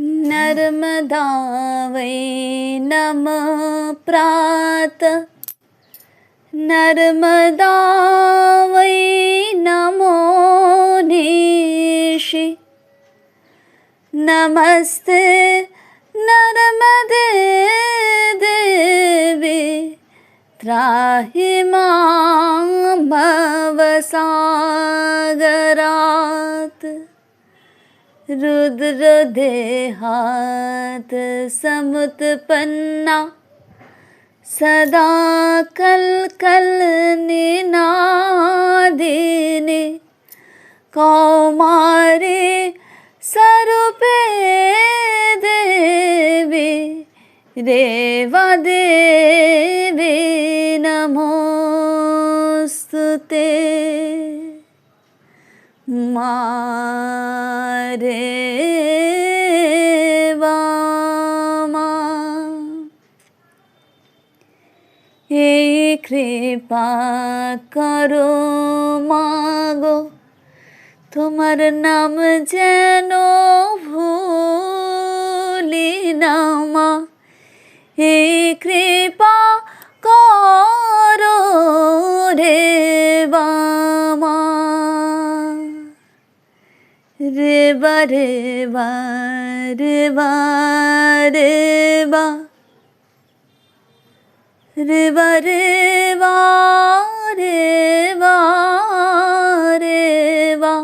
नर्मदा वै नमः प्रात नर्मदा वै नमो निशि। नमस्ते नर्मदे देवे। त्राहि मामवसागरात् रुद्रदेहात् समुत्पन्ना सदा कल्कल्निनादिनि कौमारे स्वरूपे देवी रेवादेवी नमोऽस्तु ते মারে বামা এই কৃপা করো মাগো, তোমার নাম যেন ভুলি না মা। এই কৃপা করো রে বামা রে বা রে বা রে বা রে বা রে বা রে বা রে বা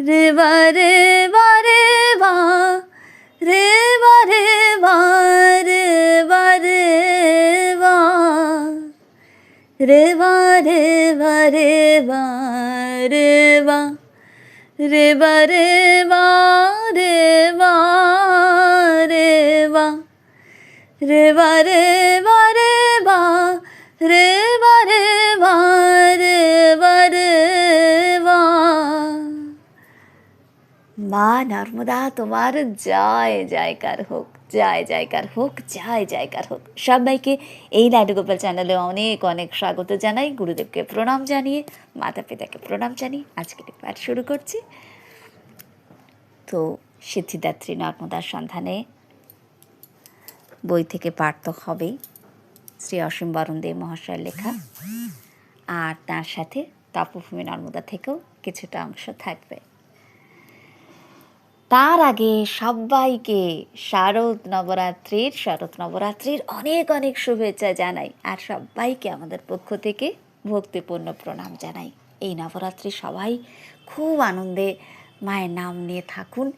রে বা রে বা রে বা, রে বা রে বা রে বা। রে বা রে বা, রে মা নর্মদা, তোমার জয়, জয়কার হোক। জয় জয়কার হোক জয় জয়কার হোক। সবাইকে এই নাট্যগোপাল চ্যানেলে অনেক অনেক স্বাগত জানাই। গুরুদেবকে প্রণাম জানিয়ে মাতা পিতাকে প্রণাম জানিয়ে আজকে পাঠ শুরু করছি। তো সিদ্ধিদাত্রী নর্মদার সন্ধানে বই থেকে পাঠ তো হবেই, শ্রী অসীম বরণ দেব মহাশয়ের লেখা। আর তার সাথে তপভূমি নর্মদা থেকেও কিছুটা অংশ থাকবে। তার আগে সবাইকে শারদ নবরাত্রির শরৎ নবরাত্রির অনেক অনেক শুভেচ্ছা জানাই আর সবাইকে আমাদের পক্ষ থেকে ভক্তিপূর্ণ প্রণাম জানাই। এই নবরাত্রি সবাই খুব আনন্দে মায়ের নাম নিয়ে থাকুন।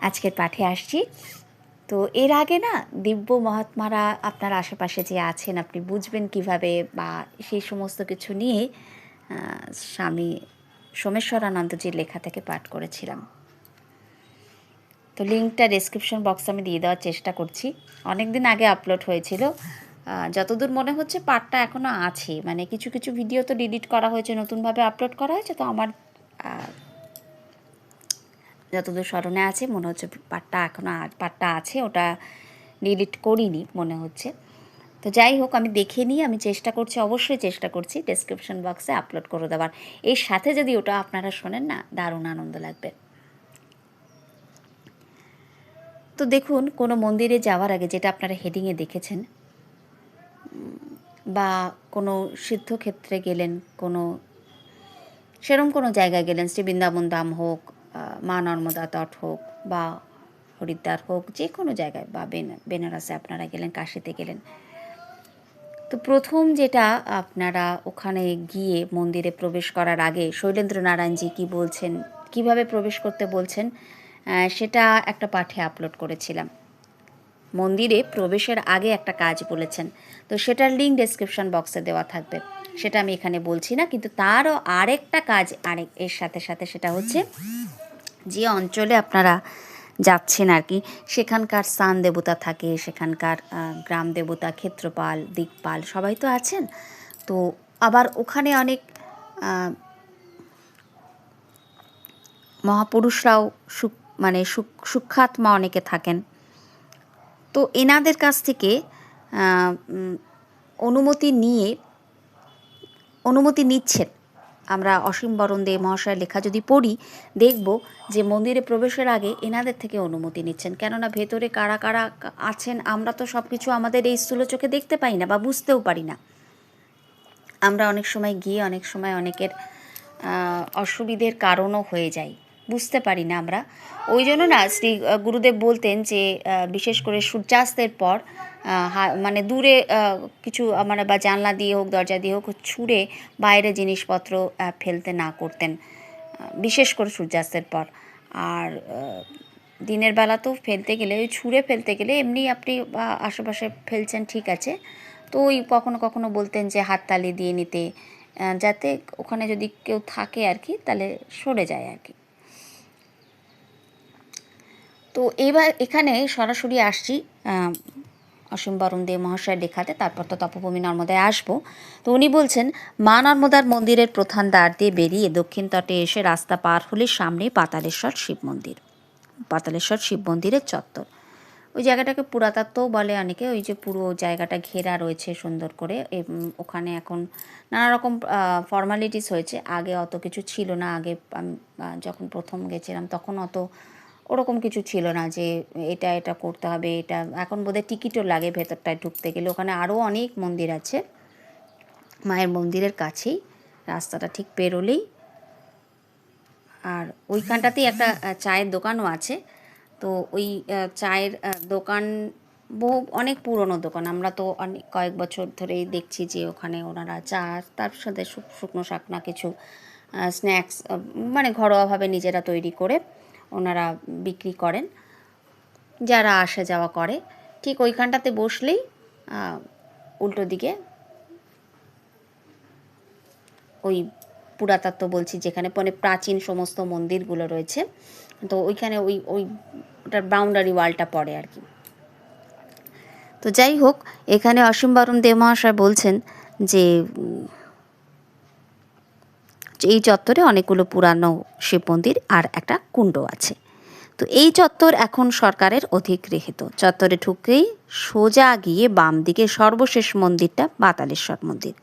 আজকের পাঠে আসছি। তো এর আগে না, দিব্য মহাত্মারা আপনার আশেপাশে যে আছেন, আপনি বুঝবেন কীভাবে বা সেই সমস্ত কিছু নিয়ে স্বামী সোমেশ্বরানন্দজির লেখা থেকে পাঠ করেছিলাম। তো লিঙ্কটা ডেসক্রিপশন বক্সে আমি দিয়ে দেওয়ার চেষ্টা করছি। অনেক দিন আগে আপলোড হয়েছিল। যতদূর মনে হচ্ছে পার্টটা এখনও আছে। মানে কিছু কিছু ভিডিও তো ডিলিট করা হয়েছে, নতুনভাবে আপলোড করা হয়েছে, তো আমার যতদূর স্মরণে আছে, মনে হচ্ছে পার্টটা এখনও পার্টটা আছে, ওটা ডিলিট করিনি মনে হচ্ছে। তো যাই হোক, আমি দেখে নিই, আমি চেষ্টা করছি, অবশ্যই চেষ্টা করছি ডেসক্রিপশন বক্সে আপলোড করে দেওয়ার। এর সাথে যদি ওটা আপনারা শোনেন না, দারুণ আনন্দ লাগবে। তো দেখুন, কোনো মন্দিরে যাওয়ার আগে যেটা আপনারা হেডিংয়ে দেখেছেন বা কোনো সিদ্ধক্ষেত্রে গেলেন, কোনো সেরম কোনো জায়গায় গেলেন, শ্রী বৃন্দাবন ধাম হোক মা নর্মদা তট হোক, বা হরিদ্বার হোক, যে কোনো জায়গায়, বা বেন- বেনারসে আপনারা গেলেন, কাশিতে গেলেন। তো প্রথম যেটা আপনারা ওখানে গিয়ে মন্দিরে প্রবেশ করার আগে শৈলেন্দ্র নারায়ণজি কি বলছেন, কীভাবে প্রবেশ করতে বলছেন সেটা একটা পাঠে আপলোড করেছিলাম। মন্দিরে প্রবেশের আগে একটা কাজ বলেছেন। তো সেটার লিঙ্ক ডেসক্রিপশন বক্সে দেওয়া থাকবে। সেটা আমি এখানে বলছি না, কিন্তু তারও আরেকটা কাজ আরেক এর সাথে সাথে সেটা হচ্ছে, যে অঞ্চলে আপনারা যাচ্ছেন আর কি, সেখানকার স্থান দেবতা থাকে, সেখানকার গ্রাম দেবতা, ক্ষেত্রপাল, দিকপাল সবাই তো আছেন। তো আবার ওখানে অনেক মহাপুরুষরাও সুখ মানে সূক্ষ্মাত্মা অনেকে থাকেন। তো এনাদের কাছ থেকে অনুমতি নিয়ে, অনুমতি নিচ্ছেন। আমরা অসীম বরণ দে মহাশয়ের লেখা যদি পড়ি, দেখব যে মন্দিরে প্রবেশের আগে এনাদের থেকে অনুমতি নিচ্ছেন। কেননা ভেতরে কারা কারা আছেন, আমরা তো সব কিছু আমাদের এই স্থূল চোখে দেখতে পাই না বা বুঝতেও পারি না। আমরা অনেক সময় গিয়ে অনেক সময় অনেকের অসুবিধের কারণও হয়ে যায় বুঝতে পারি না আমরা। ওই জন্য না শ্রী গুরুদেব বলতেন যে বিশেষ করে সূর্যাস্তের পর মানে দূরে কিছু আহ, মানে বা জানলা দিয়ে হোক দরজা দিয়ে হোক ছুঁড়ে বাইরে জিনিসপত্র ফেলতে না করতেন বিশেষ করে সূর্যাস্তের পর। আর দিনের বেলা তো ফেলতে গেলে ওই ছুঁড়ে ফেলতে গেলে এমনি আপনি আশেপাশে ফেলছেন ঠিক আছে। তো ওই কখনো কখনো বলতেন যে হাততালি দিয়ে নিতে যাতে ওখানে যদি কেউ থাকে আর কি তাহলে সরে যায় আর কি। তো এবার এখানে সরাসরি আসছি অসীম বরণ দে মহাশয়ের লেখাতে, তারপর তো তপভূমি নর্মদায় আসব। তো উনি বলছেন, মা নর্মদার মন্দিরের প্রধান দ্বার দিয়ে বেরিয়ে দক্ষিণ তটে এসে রাস্তা পার হলে সামনে পাতালেশ্বর শিব মন্দির। পাতালেশ্বর শিব মন্দিরের চত্বর। ওই জায়গাটাকে পুরাতত্ত্বও বলে অনেকে, ওই যে পুরো জায়গাটা ঘেরা রয়েছে সুন্দর করে ওখানে এখন নানা রকম ফর্মালিটিস হয়েছে। আগে অত কিছু ছিল না, আগে যখন প্রথম গেছিলাম, তখন অত ওরকম কিছু ছিল না যে এটা এটা করতে হবে, এটা। এখন বোধহয় টিকিটও লাগে ভেতরটায় ঢুকতে গেলে। ওখানে আরও অনেক মন্দির আছে, মায়ের মন্দিরের কাছেই। রাস্তাটা ঠিক পেরোলেই। আর ওইখানটাতেই একটা চায়ের দোকানও আছে। তো ওই চায়ের দোকান বহু, অনেক পুরনো দোকান। আমরা তো অনেক কয়েক বছর ধরেই দেখছি যে ওখানে ওনারা চা, তার সাথে শুকনো শাকনা কিছু স্ন্যাক্স মানে ঘরোয়াভাবে নিজেরা তৈরি করে। ওনারা বিক্রি করেন, যারা আসা যাওয়া করে। ঠিক ওইখানটাতে বসলেই উল্টো দিকে ওই পুরাতত্ত্ব বলছি, যেখানে মানে প্রাচীন সমস্ত মন্দিরগুলো রয়েছে। তো ওইখানে ওই ওই ওটার বাউন্ডারি ওয়ালটা পড়ে আর কি। তো যাই হোক, এখানে অসীম বরণ দেব মহাশয় বলছেন যে এই চত্বরে অনেকগুলো পুরানো শিব মন্দির আর একটা কুণ্ড আছে। তো এই চত্বর এখন সরকারের অধিগৃহীত। চত্বরে ঢুকেই সোজা গিয়ে বাম দিকে সর্বশেষ মন্দিরটা বাতালেশ্বর মন্দির।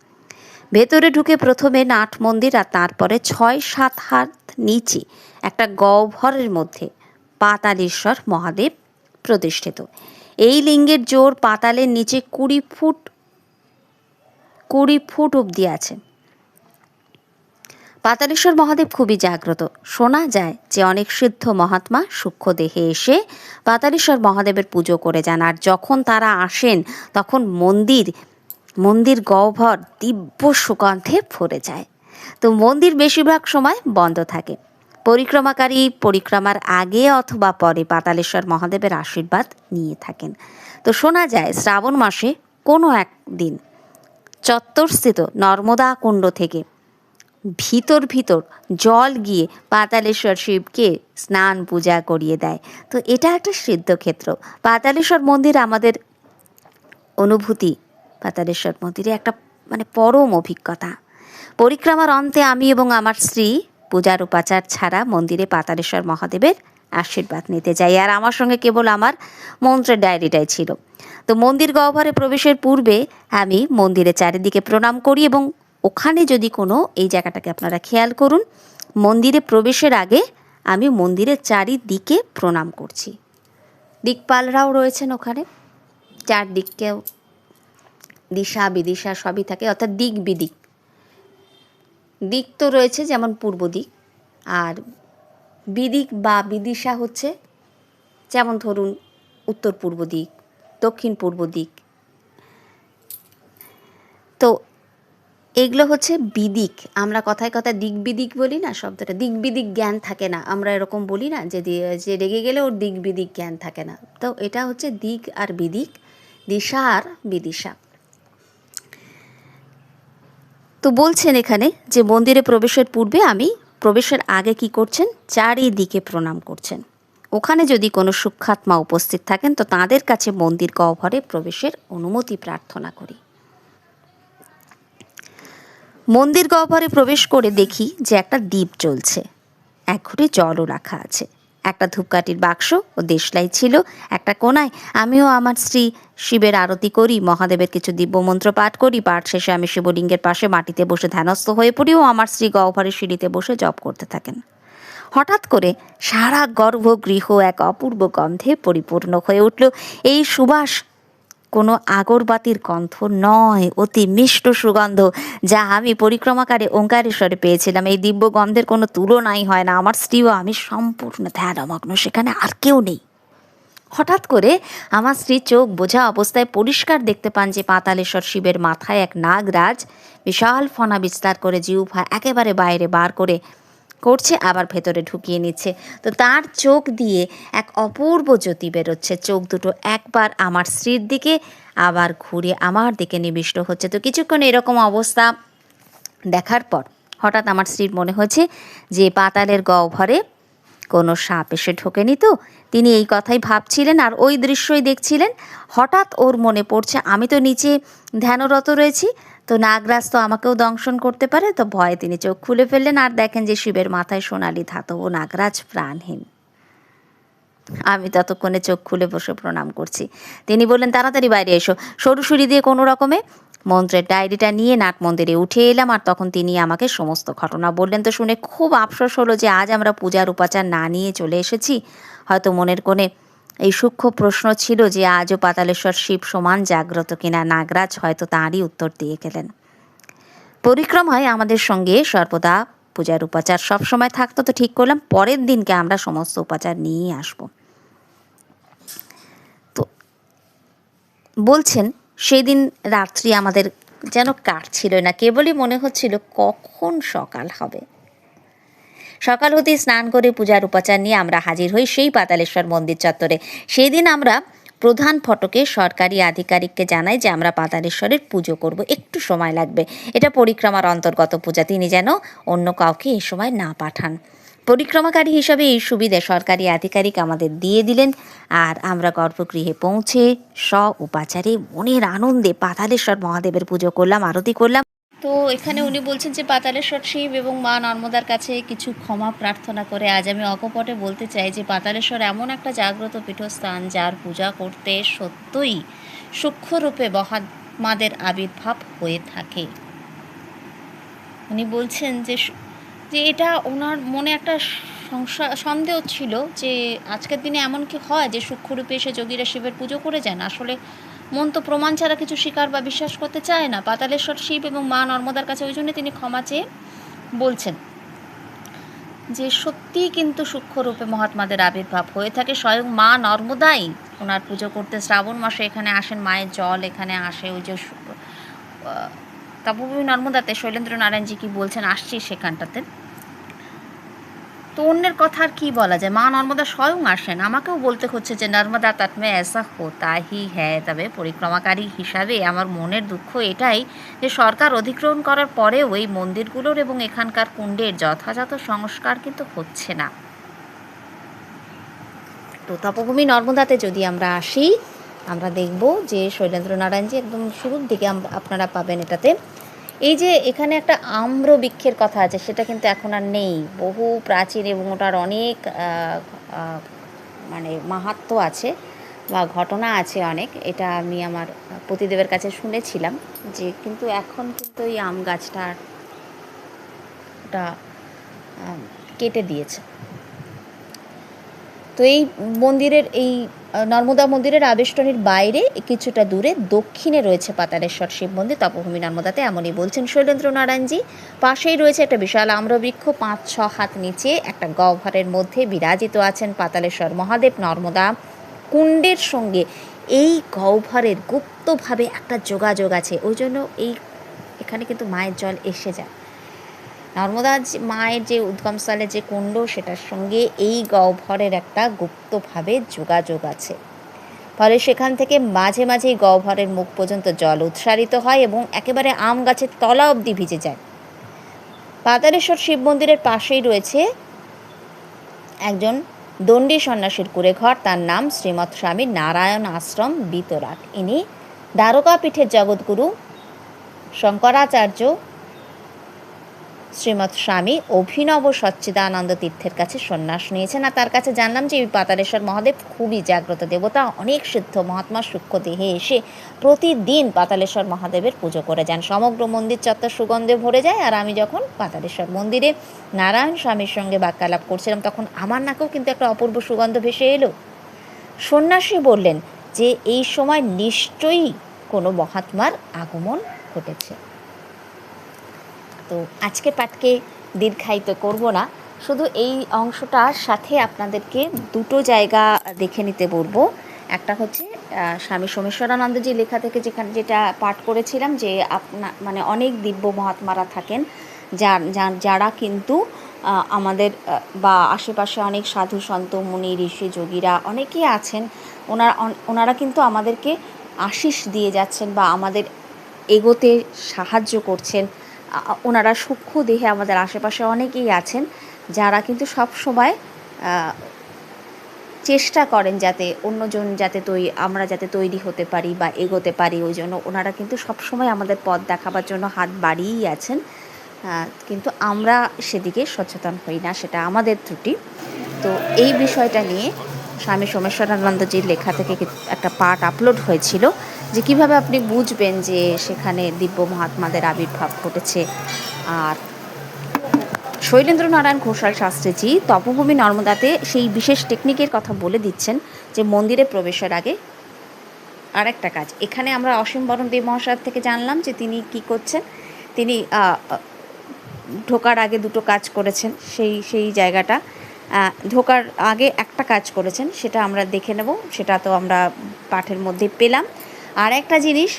ভেতরে ঢুকে প্রথমে নাট মন্দির আর তারপরে ছয় সাত হাত নিচে একটা গহ্বরের মধ্যে পাতালেশ্বর মহাদেব প্রতিষ্ঠিত। এই লিঙ্গের জোর পাতালের নিচে কুড়ি ফুট কুড়ি ফুট অবধি আছে। পাতালেশ্বর মহাদেব খুবই জাগ্রত। শোনা যায় যে অনেক সিদ্ধ মহাত্মা সূক্ষ্ম দেহে এসে পাতালেশ্বর মহাদেবের পুজো করে যান। আর যখন তারা আসেন, তখন মন্দির মন্দির গহ্বর দিব্য সুগন্ধে ভরে যায়। তো মন্দির বেশিরভাগ সময় বন্ধ থাকে। পরিক্রমাকারী পরিক্রমার আগে অথবা পরে পাতালেশ্বর মহাদেবের আশীর্বাদ নিয়ে থাকেন। তো শোনা যায় শ্রাবণ মাসে কোনো এক দিন চত্বরস্থিত নর্মদা কুণ্ড থেকে ভিতর ভিতর জল গিয়ে পাতালেশ্বর শিবকে স্নান পূজা করিয়ে দেয়। তো এটা একটা সিদ্ধক্ষেত্র পাতালেশ্বর মন্দির আমাদের অনুভূতি। পাতালেশ্বর মন্দিরে একটা মানে পরম অভিজ্ঞতা। পরিক্রমার অন্তে আমি এবং আমার স্ত্রী পূজার উপাচার ছাড়া মন্দিরে পাতালেশ্বর মহাদেবের আশীর্বাদ নিতে যাই। আর আমার সঙ্গে কেবল আমার মন্ত্রের ডায়েরিটাই ছিল। তো মন্দির গহ্বরে প্রবেশের পূর্বে আমি মন্দিরের চারিদিকে প্রণাম করি এবং ওখানে যদি কোনো এই জায়গাটাকে আপনারা খেয়াল করুন, মন্দিরে প্রবেশের আগে আমি মন্দিরের চারিদিকে প্রণাম করছি। দিকপালরাও রয়েছেন ওখানে। চারদিককেও দিশা, বিদিশা সবই থাকে, অর্থাৎ দিক বিদিক। দিক তো রয়েছে যেমন পূর্ব দিক, আর বিদিক বা বিদিশা হচ্ছে যেমন ধরুন উত্তর পূর্ব দিক, দক্ষিণ পূর্ব দিক তো এগুলো হচ্ছে বিদিক। আমরা কথায় কথায় দিক বিদিক বলি না, শব্দটা দিক বিদিক জ্ঞান থাকে না। আমরা এরকম বলি না যে যে রেগে গেলে ওর দিক বিদিক জ্ঞান থাকে না। তো এটা হচ্ছে দিক আর বিদিক, দিশা আর বিদিশা। তো বলছেন এখানে যে মন্দিরে প্রবেশের পূর্বে আমি প্রবেশের আগে কি করছেন? চারিদিকে প্রণাম করছেন। ওখানে যদি কোনো সূক্ষাত্মা উপস্থিত থাকেন, তো তাদের কাছে মন্দির গহ্বরে প্রবেশের অনুমতি প্রার্থনা করি। মন্দির গহ্বরে প্রবেশ করে দেখি যে একটা দ্বীপ জ্বলছে এক ঘুরে জলও রাখা আছে। একটা ধূপকাঠির বাক্স ও দেশলাই ছিল একটা কোনায় আমিও আমার স্ত্রী শিবের আরতি করি, মহাদেবের কিছু দিব্যমন্ত্র পাঠ করি, পাঠ শেষে আমি শিবলিঙ্গের পাশে মাটিতে বসে ধ্যানস্থ হয়ে পড়ি ও আমার স্ত্রী গহ্বরের সিঁড়িতে বসে জপ করতে থাকেন। হঠাৎ করে সারা গর্ভগৃহ এক অপূর্ব গন্ধে পরিপূর্ণ হয়ে উঠল। এই সুবাস কোনো আগরবাতির গন্ধ নয়। অতি মিষ্ট সুগন্ধ, যা আমি পরিক্রমাকারে ওঙ্কারেশ্বরে পেয়েছিলাম। এই দিব্য গন্ধের কোনো তুলনাই হয় না। আমার স্ত্রীও আমি সম্পূর্ণ ধ্যানমগ্ন, সেখানে আর কেউ নেই। হঠাৎ করে আমার স্ত্রী চোখ বোঝা অবস্থায় পরিষ্কার দেখতে পান যে পাতালেশ্বর শিবের মাথায় এক নাগরাজ বিশাল ফনা বিস্তার করে জিউফা একেবারে বাইরে বার করে করছে, আবার ভেতরে ঢুকিয়ে নিচ্ছে। তো তার চোখ দিয়ে এক অপূর্ব জ্যোতি বেরোচ্ছে। চোখ দুটো একবার আমার স্ত্রীর দিকে, আবার ঘুরে আমার দিকে নিবিষ্ট হচ্ছে। তো কিছুক্ষণ এরকম অবস্থা দেখার পর হঠাৎ আমার স্ত্রীর মনে হয়েছে যে পাতালের গহ্বরে কোনো সাপ এসে ঢোকেনি তো। তিনি এই কথাই ভাবছিলেন আর ওই দৃশ্যই দেখছিলেন। হঠাৎ ওর মনে পড়ছে, আমি তো নিচে ধ্যানরত রয়েছি তো নাগরাজ তো আমাকেও দংশন করতে পারে, তো ভয়ে তিনি চোখ খুলে ফেললেন আর দেখেন যে শিবের মাথায় সোনালি ধাতব নাগরাজ প্রাণহীন। আমি ততক্ষণে চোখ খুলে বসে প্রণাম করছি। তিনি বললেন, তাড়াতাড়ি বাইরে এসো। সরু সুরি দিয়ে কোনো রকমে? মন্ত্রের ডায়েরিটা নিয়ে নাট মন্দিরে উঠে এলাম আর তখন তিনি আমাকে সমস্ত ঘটনা বললেন। তো শুনে খুব আফসোস হলো যে আজ আমরা পূজার উপাচার না নিয়ে চলে এসেছি। হয়তো মনের কোণে এই সূক্ষ্ম প্রশ্ন ছিল যে আজও পাতালেশ্বর শিব সমান জাগ্রত কিনা নাগরাজ হয়তো তাঁরই উত্তর দিয়ে গেলেন। পরিক্রমায় আমাদের সঙ্গে, সর্বদা পূজার উপাচার সবসময় থাকতো তো ঠিক করলাম, পরের দিনকে আমরা সমস্ত উপাচার নিয়েই আসব। তো বলছেন, সেদিন রাত্রি আমাদের যেন কাটছিল না, কেবলই মনে হচ্ছিল কখন সকাল হবে। সকাল হতে স্নান করে পূজার উপাচার নিয়ে আমরা হাজির হই সেই পাতালেশ্বর মন্দির চত্বরে। সেই দিন আমরা প্রধান ফটকে সরকারি আধিকারিককে জানাই যে আমরা পাতালেশ্বরের পুজো করব, একটু সময় লাগবে। এটা পরিক্রমার অন্তর্গত পূজা, তিনি যেন অন্য কাউকে এ সময় না পাঠান। পরিক্রমাকারী হিসাবে এই সুবিধে সরকারি আধিকারিক আমাদের দিয়ে দিলেন। আর আমরা গর্ভগৃহে পৌঁছে স্ব উপাচারে মনের আনন্দে পাতালেশ্বর মহাদেবের পুজো করলাম, আরতি করলাম। তো এখানে উনি বলছেন যে পাতালেশ্বর শিব এবং মা নর্মদার কাছে কিছু ক্ষমা প্রার্থনা করে। আজ আমি অকপটে বলতে চাই যে পাতালেশ্বর এমন একটা জাগ্রত পীঠস্থান যার পূজা করতে সত্যই সূক্ষ্মরূপে মহাত্মাদের আবির্ভাব হয়ে থাকে। উনি বলছেন যে যে এটা ওনার মনে একটা সন্দেহ ছিল যে, আজকের দিনে এমন কি হয় যে, সূক্ষ্মরূপে এসে যোগীরা শিবের পুজো করে যান? আসলে মন তো প্রমাণ ছাড়া কিছু স্বীকার বা বিশ্বাস করতে চায় না। পাতালেশ্বর শিব এবং মা নর্মদার কাছে ওই জন্য তিনি ক্ষমা চেয়ে বলছেন যে সত্যিই কিন্তু সূক্ষ্মরূপে মহাত্মাদের আবির্ভাব হয়ে থাকে। স্বয়ং মা নর্মদাই ওনার পুজো করতে শ্রাবণ মাসে এখানে আসেন, মায়ের জল এখানে আসে। ওই যে তপভূমি নর্মদাতে শৈলেন্দ্র নারায়ণজি কি বলছেন, আসছি সেখানটাতে। তো অন্যের কথা আর কি বলা যায়? মা নর্মদা স্বয়ং আসেন। আমাকেও বলতে হচ্ছে যে, নর্মদা তৎমে এসা হোতা হি হ্যাঁ তবে পরিক্রমাকারী হিসাবে আমার মনের দুঃখ এটাই যে, সরকার অধিগ্রহণ করার পরেও এই মন্দিরগুলোর এবং এখানকার কুণ্ডের যথাযথ সংস্কার কিন্তু হচ্ছে না। তো তপভূমি নর্মদাতে যদি আমরা আসি, আমরা দেখব যে শৈলেন্দ্র নারায়ণজি একদম শুরুর দিকে আপনারা পাবেন এটাতে। এই যে এখানে একটা আম্র বৃক্ষের কথা আছে, সেটা কিন্তু এখন আর নেই। বহু প্রাচীন এবং ওটার অনেক মানে মাহাত্ম্য আছে বা ঘটনা আছে অনেক। এটা আমি আমার পতিদেবের কাছে শুনেছিলাম যে কিন্তু এখন কিন্তু এই আম গাছটা ওটা কেটে দিয়েছে। তো এই মন্দিরের, এই নর্মদা মন্দিরের আবেষ্টনীর বাইরে কিছুটা দূরে দক্ষিণে রয়েছে পাতালেশ্বর শিব মন্দির, তপভূমি নর্মদাতে, এমনই বলছেন শৈলেন্দ্র নারায়ণজি পাশেই রয়েছে একটা বিশাল আম্রবৃক্ষ, পাঁচ, ছ হাত নিচে একটা গহ্বরের মধ্যে বিরাজিত আছেন পাতালেশ্বর মহাদেব। নর্মদা কুণ্ডের সঙ্গে এই গহ্বরের গুপ্তভাবে একটা যোগাযোগ আছে, ওই জন্য এই, এখানে কিন্তু মায়ের জল এসে যায়। নর্মদা মায়ের যে উদ্গমস্থলে যে কুণ্ড, সেটার সঙ্গে এই গহ্বরের একটা গুপ্তভাবে যোগাযোগ আছে। ফলে সেখান থেকে মাঝে মাঝেই গহ্বরের মুখ পর্যন্ত জল উৎসারিত হয় এবং একেবারে আম গাছের তলা অবধি ভিজে যায়। পাতালেশ্বর শিব মন্দিরের পাশেই রয়েছে একজন দণ্ডী সন্ন্যাসীর কুড়ে ঘর তার নাম শ্রীমৎ স্বামী নারায়ণ আশ্রম বিতরাট। ইনি দ্বারকা পীঠের জগৎগুরু শঙ্করাচার্য শ্রীমৎ স্বামী অভিনব সচ্চিদানন্দ তীর্থের কাছে সন্ন্যাস নিয়েছেন। আর তার কাছে জানলাম যে এই পাতালেশ্বর মহাদেব খুবই জাগ্রত দেবতা। অনেক সিদ্ধ মহাত্মা সূক্ষ্ম দেহে এসে প্রতিদিন পাতালেশ্বর মহাদেবের পুজো করে যান। সমগ্র মন্দির চত্বর সুগন্ধে ভরে যায়। আর আমি যখন পাতালেশ্বর মন্দিরে নারায়ণ স্বামীর সঙ্গে বাক্যালাপ করছিলাম, তখন আমার নাকেও কিন্তু একটা অপূর্ব সুগন্ধ ভেসে এলো। সন্ন্যাসী বললেন যে, এই সময় নিশ্চয়ই কোনো মহাত্মার আগমন ঘটেছে। তো আজকে পাঠকে দীর্ঘায়িত করব না। শুধু এই অংশটার সাথে আপনাদেরকে দুটো জায়গা দেখে নিতে বলব। একটা হচ্ছে স্বামী সোমেশ্বরানন্দজি লেখা থেকে যেখানে যেটা পাঠ করেছিলাম যে আপনা মানে অনেক দিব্য মহাত্মারা থাকেন। যার, যার- কিন্তু আমাদের বা আশেপাশে অনেক সাধু সন্ত, মুনি, ঋষি, যোগীরা অনেকেই আছেন। ওনারা ওনারা কিন্তু আমাদেরকে আশিস দিয়ে যাচ্ছেন বা আমাদের এগোতে সাহায্য করছেন। ওনারা সূক্ষ্ম দেহে আমাদের আশেপাশে অনেকেই আছেন যারা কিন্তু সব সময় চেষ্টা করেন যাতে অন্যজন যাতে তৈরি আমরা যাতে তৈরি হতে পারি বা এগোতে পারি ওই জন্য। ওনারা কিন্তু সবসময় আমাদের পথ দেখাবার জন্য হাত বাড়িয়েই আছেন। কিন্তু আমরা সেদিকে সচেতন হই না, সেটা আমাদের ত্রুটি। তো এই বিষয়টা নিয়ে স্বামী সোমেশ্বরানন্দজির লেখা থেকে একটা পাঠ আপলোড হয়েছিল। যে কীভাবে আপনি বুঝবেন যে সেখানে দিব্য মহাত্মাদের আবির্ভাব ঘটেছে? আর শৈলেন্দ্র নারায়ণ ঘোষাল শাস্ত্রীজি তপভূমি নর্মদাতে সেই বিশেষ টেকনিকের কথা বলে দিচ্ছেন যে মন্দিরে প্রবেশের আগে আর একটা কাজ। এখানে আমরা অসীম বরণ দেব মহাশয়ের থেকে জানলাম যে তিনি কি করছেন। তিনি ঢোকার আগে দুটো কাজ করেছেন, সেই সেই জায়গাটা। ঢোকার আগে একটা কাজ করেছেন, সেটা আমরা দেখে নেব। সেটা তো আমরা পাঠের মধ্যে পেলাম। আর একটা জিনিস,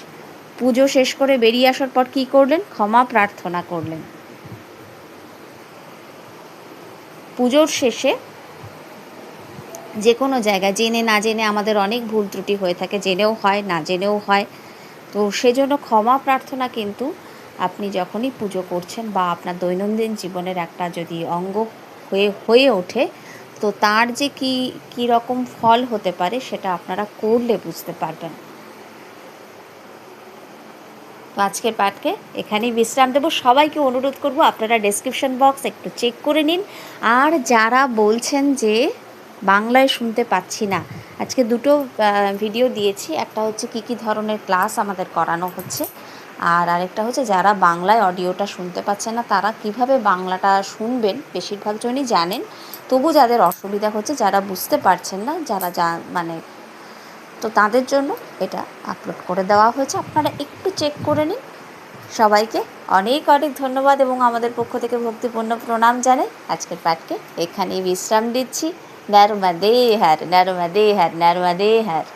পুজো শেষ করে বেরিয়ে আসার পর কী করলেন? ক্ষমা প্রার্থনা করলেন। পুজোর শেষে যে কোনো জায়গায়, জেনে না জেনে আমাদের অনেক ভুল ত্রুটি হয়ে থাকে, জেনেও হয়, না জেনেও হয়। তো সেজন্য ক্ষমা প্রার্থনা কিন্তু আপনি যখনই পুজো করছেন বা আপনার দৈনন্দিন জীবনের একটা যদি অঙ্গ হয়ে হয়ে ওঠে, তো তার যে কী কী রকম ফল হতে পারে সেটা আপনারা করলে বুঝতে পারবেন। তো আজকের পাঠকে এখানেই বিশ্রাম দেবো। সবাইকে অনুরোধ করব আপনারা ডেসক্রিপশন বক্স একটু চেক করে নিন। আর যারা বলছেন যে বাংলায় শুনতে পাচ্ছি না, আজকে দুটো ভিডিও দিয়েছি। একটা হচ্ছে কি কি ধরনের ক্লাস আমাদের করানো হচ্ছে। আর আরেকটা হচ্ছে যারা বাংলায় অডিওটা শুনতে পাচ্ছে না, তারা কীভাবে বাংলাটা শুনবেন, বেশিরভাগ জনই জানেন। তবু যাদের অসুবিধা হচ্ছে, যারা বুঝতে পারছেন না, যারা যা মানে তো তাদের জন্য এটা আপলোড করে দেওয়া হয়েছে। আপনারা একটু চেক করে নিন। সবাইকে অনেক অনেক ধন্যবাদ এবং আমাদের পক্ষ থেকে ভক্তিপূর্ণ প্রণাম জানাই। আজকের পাঠকে এখানেই বিশ্রাম দিচ্ছি। নারুমা দে হ্যার হার হ্যার দে হ্যার